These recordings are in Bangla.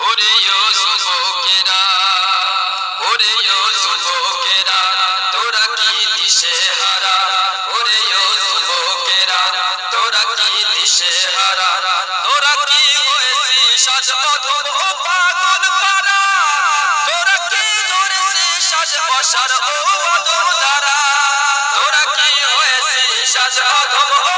ওরে ও ওরে ও তোরা কি দিশে হারা? ওরে ও তোরা কি দিশে হারা? তোরা কি হয়েছিস আজ অধম ও পাগল পারা? তোরা কি ধরেছিস আজ বসার ও অধম দ্বারা? তোরা কি হয়েছিস আজ অধম ও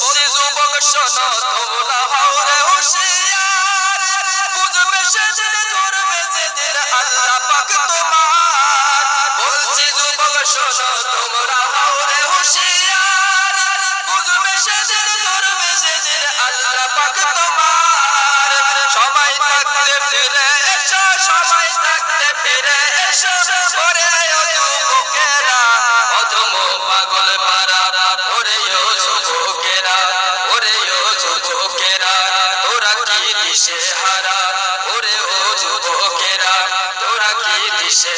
বলছি যুবক শোনো তোমরা হাওরে হুঁশিয়ার। বুঝবে সেদিন ধরবে যেদিন আল্লাহ পাক তোমার। বলছি যুবক শোনো তোমরা হাওরে হুঁশিয়ার। বুঝবে সেদিন দিশে হারা ওরে ও যুবকেরা তোরা কি দিশে